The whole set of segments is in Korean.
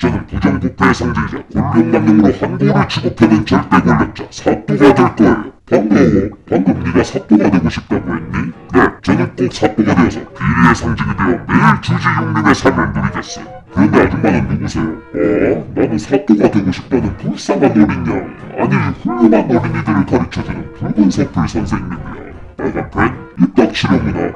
저는 부정부패의 상징이자 권력남용으로 한국을 추국하는 절대 권력자 사또가 될 거예요. 반가워. 방금 네가 사또가 되고 싶다고 했니? 네, 저는 꼭 사또가 되어서 비리의 상징이 되어 매일 주지용님의 삶을 누리겠어요. 그런데 아줌마는 누구세요? 어? 나는 사또가 되고 싶다는 불쌍한 어린양. 아니, 훌륭한 어린이들을 가르쳐주는 붉은 서풀 선생님이야. 빨간 펜? 입닥치려구나. 네?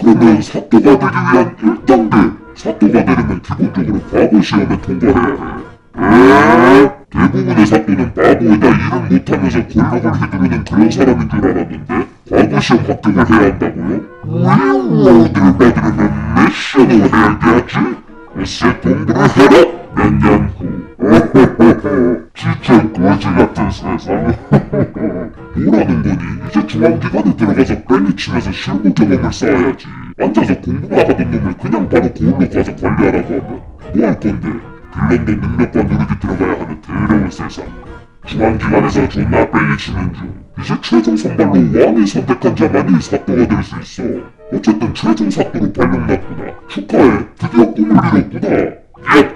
그러면 사또가 되기 위한 1단계. 사또가 되려면 기본적으로 과거 시험에 통과해야 해. 에? 대부분의 사또는 바보에다 일을 못하면서 권력을 휘두르는 그런 사람인 줄 알았는데 과거 시험 합격을 해야 한다고요? 오, 들받으려면 몇 시험을 해야겠지? 글쎄 공부를 해라! 몇 년 후. 오호호호, 진짜 거지 같은 세상. 뭐라는 거니? 이제 중앙기관에 들어가서 빨리 치면서 실무 경험을 쌓아야지. 앉아서 하던 놈을 그냥 바로 거울로 가서 관리하라고 하면 뭐 할 건데? 빌런도 능력과 노력이 들어가야 하는 더러운 세상. 중앙기관에서 존나 빨리 치는 중. 이제 최종 선발로 왕이 선택한 자만이 사또가 될 수 있어. 어쨌든 최종 사또로 발령났구나. 축하해. 드디어 꿈을 이뤘구나.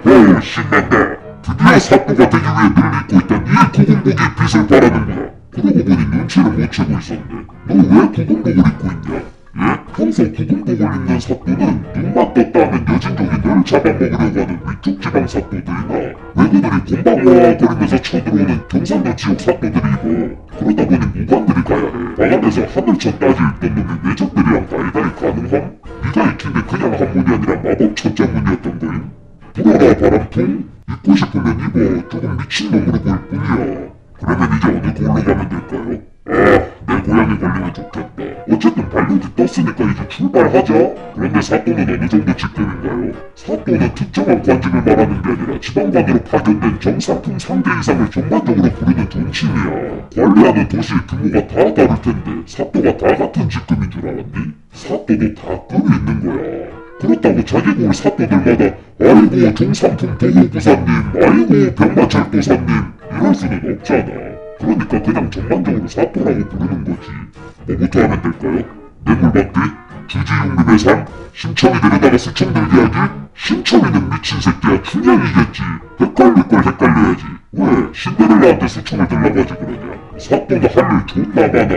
예호 신난다. 드디어 사또가 되기 위해 늘 잊고 있던 이 구금복의 빛을 바라는구나. 그러고 보니 눈치를 못 채고 있었네. 너 왜 구금복을 입고 있냐? 예? 평소 구금복을 입는 사또는 떴다 하면 여진족이 널 잡아먹으려고 하는 위쪽 지방 사또들이나 외구들이 곤방와거리면서 쳐들어오는 경상도 지역 사또들이 입어. 그러다 보니 무관들이 가야 해. 방 안에서 하늘천 따지 있던 놈이 외적들이랑 다이다이 가능함? 네가 익힌 게 그냥 한문이 아니라 마법 천자문이었던 거임? 불어라 바람풍? 입고 싶으면 입어. 조금 미친놈으로 보일 뿐이야. 그러면 이제 어디 골로 가면 될까요? 아, 내 고향에 걸리면 좋겠다. 출발하자. 그런데 사또는 어느 정도 직급인가요? 사또는 특정한 관직을 말하는 게 아니라 지방관으로 파견된 정상품 상대 이상을 전반적으로 부르는 존칭이야. 관리하는 도시의 규모가 다 다를 텐데 사또가 다 같은 직급인 줄 알았니? 사또도 다 급이 있는 거야. 그렇다고 자기 고을 사또들마다 아이고 종상품 보호부사님, 아이고 병마철도사님 이럴 수는 없잖아. 그러니까 그냥 전반적으로 사또라고 부르는 거지. 뭐부터 하면 될까요? 뇌물받기? 주지용님의 삶? 심청이 데려다가 수청들 이야기? 심청이는 미친 새끼야 춘향이겠지. 헷갈릴 걸 헷갈려야지. 왜 신데렐라한테 수청을 들러가지 그러냐? 사또는 할일 존나 많아.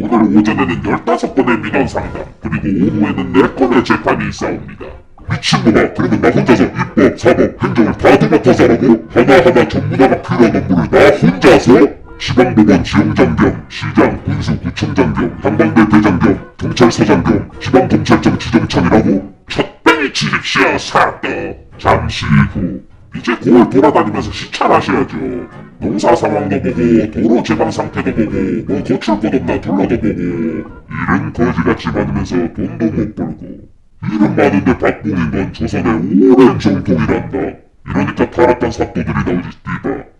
오늘 오전에는 15번의 민원 상담, 그리고 오후에는 4건의 재판이 있사옵니다. 미친놈아, 그러면 나 혼자서 입법, 사법, 행정을 다 도맡아서 하라고? 하나하나 전부 다가 필요한 업무를 나 혼자서? 지방법원 지형장 겸 시장, 군수, 구청장 겸 경찰서장 겸 지방경찰청 지정창이라고? 첫뱅이 치십시오, 사또. 잠시 후. 이제 고을 돌아다니면서 시찰하셔야죠. 농사 상황도 보고 도로 제방 상태도 보고 뭐 고칠 것 없나 둘러도 보고 일은 거지같이 많으면서 돈도 못 벌고 일은 많은데 박봉인 건 조선의 오랜 정통이란다. 이러니까 타락한 사또들이 나오지 띠바.